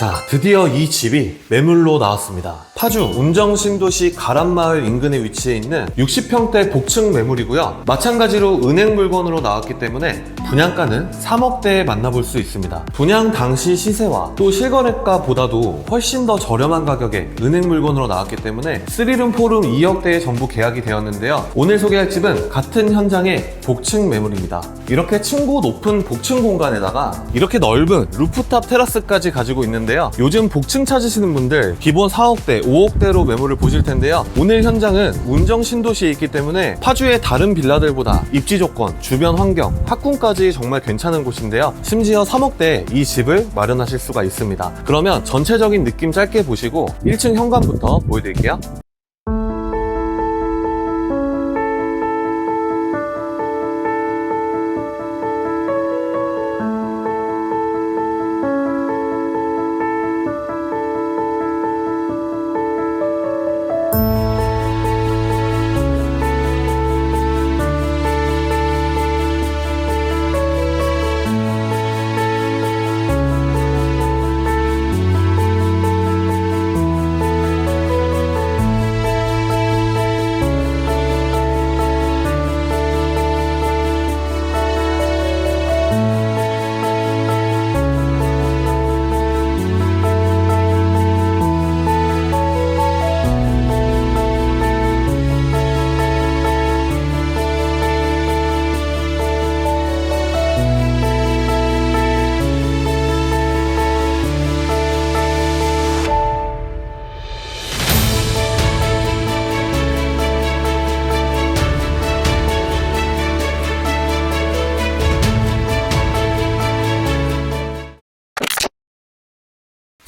자, 드디어 이 집이 매물로 나왔습니다. 파주 운정신도시 가란마을 인근에 위치해 있는 60평대 복층 매물이고요. 마찬가지로 은행 물건으로 나왔기 때문에 분양가는 3억대에 만나볼 수 있습니다. 분양 당시 시세와 또 실거래가보다도 훨씬 더 저렴한 가격에 은행 물건으로 나왔기 때문에 3룸, 4룸 2억대에 전부 계약이 되었는데요. 오늘 소개할 집은 같은 현장의 복층 매물입니다. 이렇게 층고 높은 복층 공간에다가 이렇게 넓은 루프탑 테라스까지 가지고 있는데 요. 요즘 복층 찾으시는 분들 기본 4억대, 5억대로 매물을 보실 텐데요. 오늘 현장은 운정 신도시에 있기 때문에 파주의 다른 빌라들보다 입지 조건, 주변 환경, 학군까지 정말 괜찮은 곳인데요. 심지어 3억대에 이 집을 마련하실 수가 있습니다. 그러면 전체적인 느낌 짧게 보시고 1층 현관부터 보여드릴게요.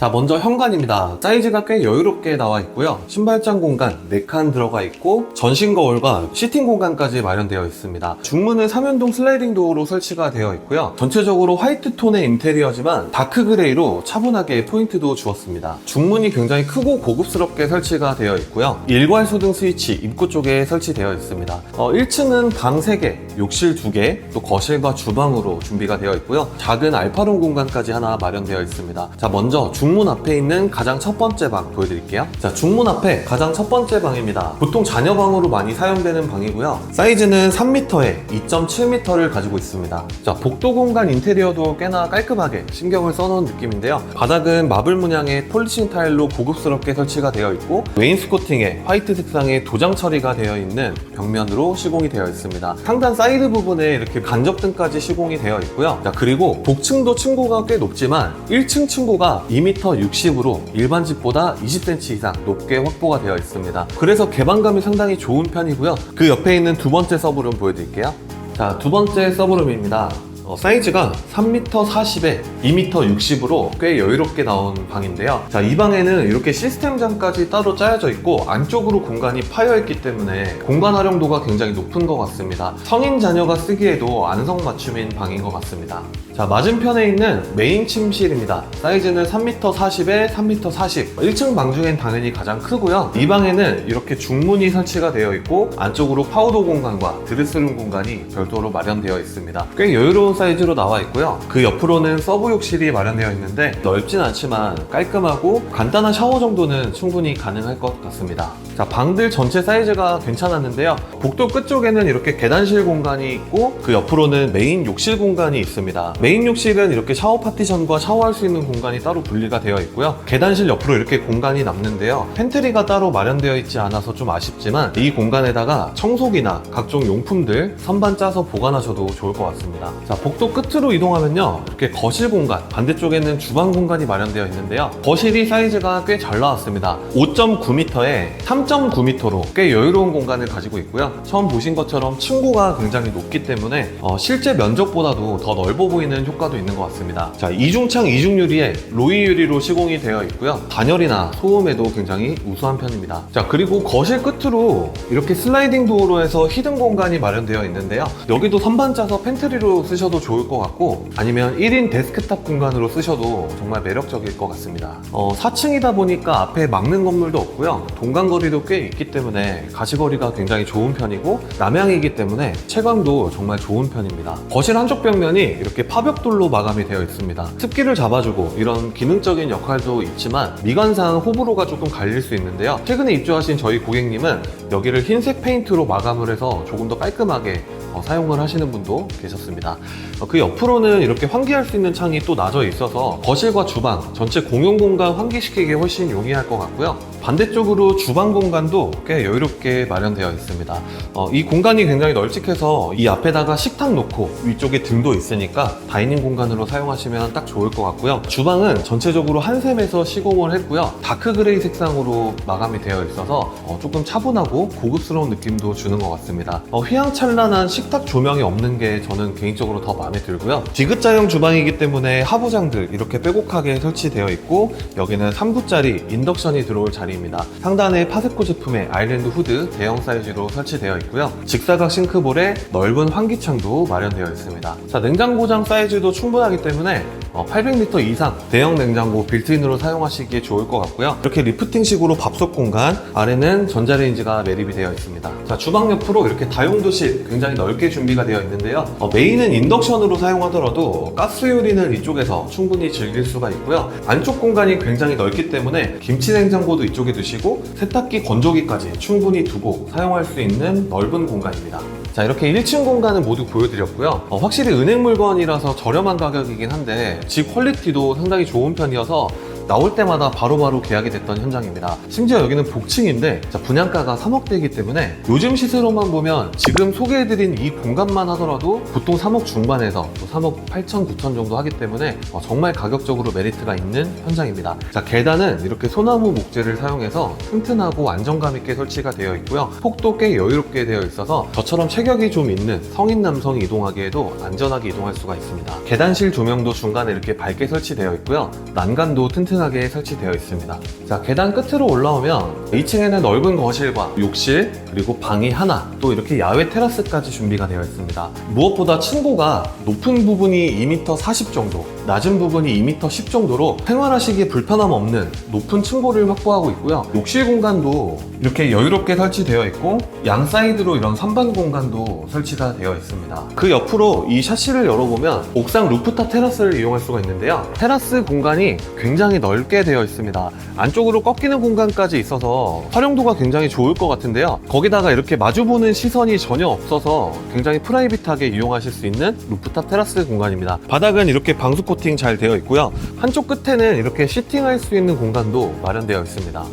자, 먼저 현관입니다. 사이즈가 꽤 여유롭게 나와 있고요. 신발장 공간 4칸 들어가 있고 전신 거울과 시팅 공간까지 마련되어 있습니다. 중문은 3연동 슬라이딩 도어로 설치가 되어 있고요. 전체적으로 화이트 톤의 인테리어지만 다크 그레이로 차분하게 포인트도 주었습니다. 중문이 굉장히 크고 고급스럽게 설치가 되어 있고요. 일괄 소등 스위치 입구 쪽에 설치되어 있습니다. 어, 1층은 방 3개, 욕실 2개, 또 거실과 주방으로 준비가 되어 있고요. 작은 알파룸 공간까지 하나 마련되어 있습니다. 자, 먼저 중문 앞에 있는 가장 첫 번째 방 보여드릴게요. 자, 중문 앞에 가장 첫 번째 방입니다. 보통 자녀 방으로 많이 사용되는 방이고요. 사이즈는 3m에 2.7m를 가지고 있습니다. 자, 복도 공간 인테리어도 꽤나 깔끔하게 신경을 써놓은 느낌인데요. 바닥은 마블 문양의 폴리싱 타일로 고급스럽게 설치가 되어 있고 웨인스코팅에 화이트 색상의 도장 처리가 되어 있는 벽면으로 시공이 되어 있습니다. 상단 사이드 부분에 이렇게 간접등까지 시공이 되어 있고요. 자, 그리고 복층도 층고가 꽤 높지만 1층 층고가 2m 60으로 일반 집보다 20cm 이상 높게 확보가 되어 있습니다. 그래서 개방감이 상당히 좋은 편이고요. 그 옆에 있는 두 번째 서브룸 보여드릴게요. 자, 두 번째 서브룸입니다. 어, 사이즈가 3m 40에 2m 60으로 꽤 여유롭게 나온 방인데요. 자, 이 방에는 이렇게 시스템장까지 따로 짜여져 있고 안쪽으로 공간이 파여 있기 때문에 공간 활용도가 굉장히 높은 것 같습니다. 성인 자녀가 쓰기에도 안성맞춤인 방인 것 같습니다. 자, 맞은편에 있는 메인 침실입니다. 사이즈는 3m 40에 3m 40. 1층 방 중엔 당연히 가장 크고요. 이 방에는 이렇게 중문이 설치가 되어 있고 안쪽으로 파우더 공간과 드레스룸 공간이 별도로 마련되어 있습니다. 꽤 여유로운 사이즈로 나와 있고요. 그 옆으로는 서브 욕실이 마련되어 있는데 넓진 않지만 깔끔하고 간단한 샤워 정도는 충분히 가능할 것 같습니다. 자, 방들 전체 사이즈가 괜찮았는데요. 복도 끝쪽에는 이렇게 계단실 공간이 있고 그 옆으로는 메인 욕실 공간이 있습니다. 메인 욕실은 이렇게 샤워 파티션과 샤워할 수 있는 공간이 따로 분리가 되어 있고요. 계단실 옆으로 이렇게 공간이 남는데요. 팬트리가 따로 마련되어 있지 않아서 좀 아쉽지만 이 공간에다가 청소기나 각종 용품들 선반 짜서 보관하셔도 좋을 것 같습니다. 자, 복도 끝으로 이동하면요. 이렇게 거실 공간, 반대쪽에는 주방 공간이 마련되어 있는데요. 거실이 사이즈가 꽤 잘 나왔습니다. 5.9m에 3.9m로 꽤 여유로운 공간을 가지고 있고요. 처음 보신 것처럼 층고가 굉장히 높기 때문에 어, 실제 면적보다도 더 넓어 보이는 효과도 있는 것 같습니다. 자, 이중창 이중 유리에 로이 유리로 시공이 되어 있고요. 단열이나 소음에도 굉장히 우수한 편입니다. 자, 그리고 거실 끝으로 이렇게 슬라이딩 도어로 해서 히든 공간이 마련되어 있는데요. 여기도 선반 짜서 팬트리로 쓰셔도 좋을 것 같고 아니면 1인 데스크탑 공간으로 쓰셔도 정말 매력적일 것 같습니다. 어, 4층이다 보니까 앞에 막는 건물도 없고요. 동간거리 도 거실도 꽤 있기 때문에 가시거리가 굉장히 좋은 편이고 남향이기 때문에 채광도 정말 좋은 편입니다. 거실 한쪽 벽면이 이렇게 파벽돌로 마감이 되어 있습니다. 습기를 잡아주고 이런 기능적인 역할도 있지만 미관상 호불호가 조금 갈릴 수 있는데요. 최근에 입주하신 저희 고객님은 여기를 흰색 페인트로 마감을 해서 조금 더 깔끔하게 어, 사용을 하시는 분도 계셨습니다. 어, 그 옆으로는 이렇게 환기할 수 있는 창이 또 나져 있어서 거실과 주방 전체 공용 공간 환기시키기에 훨씬 용이할 것 같고요. 반대쪽으로 주방 공간도 꽤 여유롭게 마련되어 있습니다. 어, 이 공간이 굉장히 널찍해서 이 앞에다가 식탁 놓고 위쪽에 등도 있으니까 다이닝 공간으로 사용하시면 딱 좋을 것 같고요. 주방은 전체적으로 한샘에서 시공을 했고요. 다크 그레이 색상으로 마감이 되어 있어서 어, 조금 차분하고 고급스러운 느낌도 주는 것 같습니다. 어, 휘황찬란한 식탁 조명이 없는 게 저는 개인적으로 더 마음에 들고요. 디귿자형 주방이기 때문에 하부장들 이렇게 빼곡하게 설치되어 있고 여기는 3구짜리 인덕션이 들어올 자리 입니다. 상단에 파세코 제품의 아일랜드 후드 대형 사이즈로 설치되어 있고요. 직사각 싱크볼에 넓은 환기창도 마련되어 있습니다. 자, 냉장고장 사이즈도 충분하기 때문에 800리터 이상 대형 냉장고 빌트인으로 사용하시기에 좋을 것 같고요. 이렇게 리프팅식으로 밥솥 공간, 아래는 전자레인지가 매립이 되어 있습니다. 자, 주방 옆으로 이렇게 다용도실 굉장히 넓게 준비가 되어 있는데요. 어, 메인은 인덕션으로 사용하더라도 가스 요리는 이쪽에서 충분히 즐길 수가 있고요. 안쪽 공간이 굉장히 넓기 때문에 김치 냉장고도 이쪽에 두시고 세탁기, 건조기까지 충분히 두고 사용할 수 있는 넓은 공간입니다. 자 이렇게 1층 공간을 모두 보여드렸고요. 어, 확실히 은행 물건이라서 저렴한 가격이긴 한데 집 퀄리티도 상당히 좋은 편이어서 나올 때마다 바로바로 계약이 됐던 현장입니다. 심지어 여기는 복층인데 자, 분양가가 3억대이기 때문에 요즘 시세로만 보면 지금 소개해드린 이 공간만 하더라도 보통 3억 중반에서 또 3억 8천, 9천 정도 하기 때문에 어, 정말 가격적으로 메리트가 있는 현장입니다. 자 계단은 이렇게 소나무 목재를 사용해서 튼튼하고 안정감 있게 설치가 되어 있고요. 폭도 꽤 여유롭게 되어 있어서 저처럼 체격이 좀 있는 성인 남성이 이동하기에도 안전하게 이동할 수가 있습니다. 계단실 조명도 중간에 이렇게 밝게 설치되어 있고요. 난간도 튼튼하게 설치되어 있습니다. 자, 계단 끝으로 올라오면 2층에는 넓은 거실과 욕실, 그리고 방이 하나, 또 이렇게 야외 테라스까지 준비가 되어 있습니다. 무엇보다 층고가 높은 부분이 2m 40 정도, 낮은 부분이 2m 10 정도로 생활하시기에 불편함 없는 높은 층고를 확보하고 있고요. 욕실 공간도 이렇게 여유롭게 설치되어 있고 양 사이드로 이런 선반 공간도 설치가 되어 있습니다. 그 옆으로 이 샤시를 열어보면 옥상 루프탑 테라스를 이용할 수가 있는데요. 테라스 공간이 굉장히 넓게 되어 있습니다. 안쪽으로 꺾이는 공간까지 있어서 활용도가 굉장히 좋을 것 같은데요. 거기다가 이렇게 마주보는 시선이 전혀 없어서 굉장히 프라이빗하게 이용하실 수 있는 루프탑 테라스 공간입니다. 바닥은 이렇게 방수 코팅 잘 되어 있고요. 한쪽 끝에는 이렇게 시팅할 수 있는 공간도 마련되어 있습니다.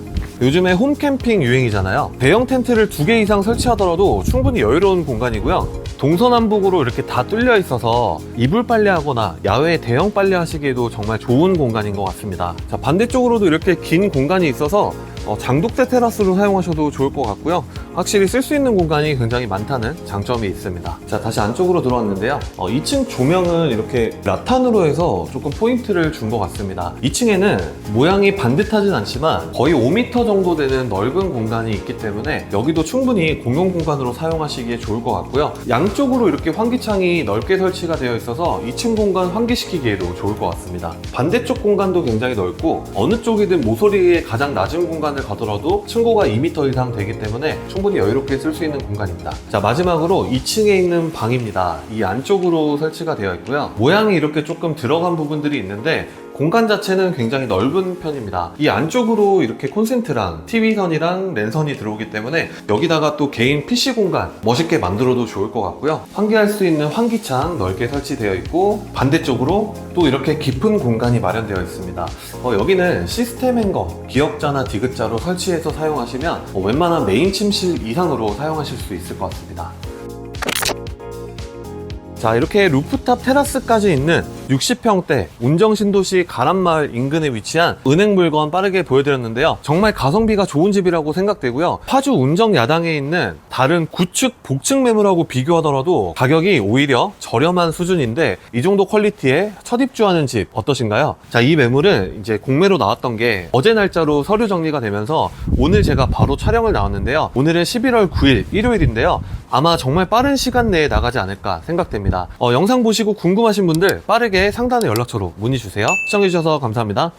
요즘에 홈캠핑 유행이잖아요. 대형 텐트를 두 개 이상 설치하더라도 충분히 여유로운 공간이고요. 동서남북으로 이렇게 다 뚫려 있어서 이불 빨래하거나 야외 대형 빨래 하시기에도 정말 좋은 공간인 것 같습니다. 자, 반대쪽으로도 이렇게 긴 공간이 있어서 어, 장독대 테라스로 사용하셔도 좋을 것 같고요. 확실히 쓸 수 있는 공간이 굉장히 많다는 장점이 있습니다. 자, 다시 안쪽으로 들어왔는데요. 어, 2층 조명은 이렇게 라탄으로 해서 조금 포인트를 준 것 같습니다. 2층에는 모양이 반듯하진 않지만 거의 5m 정도 되는 넓은 공간이 있기 때문에 여기도 충분히 공용 공간으로 사용하시기에 좋을 것 같고요. 양쪽으로 이렇게 환기창이 넓게 설치가 되어 있어서 2층 공간 환기시키기에도 좋을 것 같습니다. 반대쪽 공간도 굉장히 넓고 어느 쪽이든 모서리의 가장 낮은 공간을 가더라도 층고가 2m 이상 되기 때문에 충분히 여유롭게 쓸 수 있는 공간입니다. 자 마지막으로 2층에 있는 방입니다. 이 안쪽으로 설치가 되어 있고요. 모양이 이렇게 조금 들어간 부분들이 있는데 공간 자체는 굉장히 넓은 편입니다. 이 안쪽으로 이렇게 콘센트랑 TV선이랑 랜선이 들어오기 때문에 여기다가 또 개인 PC 공간 멋있게 만들어도 좋을 것 같고요. 환기할 수 있는 환기창 넓게 설치되어 있고 반대쪽으로 또 이렇게 깊은 공간이 마련되어 있습니다. 어, 여기는 시스템 행거, 기역자나 디귿자로 설치해서 사용하시면 어, 웬만한 메인 침실 이상으로 사용하실 수 있을 것 같습니다. 자 이렇게 루프탑 테라스까지 있는 60평대 운정신도시 가람마을 인근에 위치한 은행 물건 빠르게 보여드렸는데요 정말 가성비가 좋은 집이라고 생각되고요 파주 운정 야당에 있는 다른 구축 복층 매물하고 비교하더라도 가격이 오히려 저렴한 수준인데 이 정도 퀄리티에 첫 입주하는 집 어떠신가요? 자 이 매물은 이제 공매로 나왔던 게 어제 날짜로 서류 정리가 되면서 오늘 제가 바로 촬영을 나왔는데요 오늘은 11월 9일 일요일인데요 아마 정말 빠른 시간 내에 나가지 않을까 생각됩니다. 어, 영상 보시고 궁금하신 분들 빠르게 상단의 연락처로 문의 주세요. 시청해주셔서 감사합니다.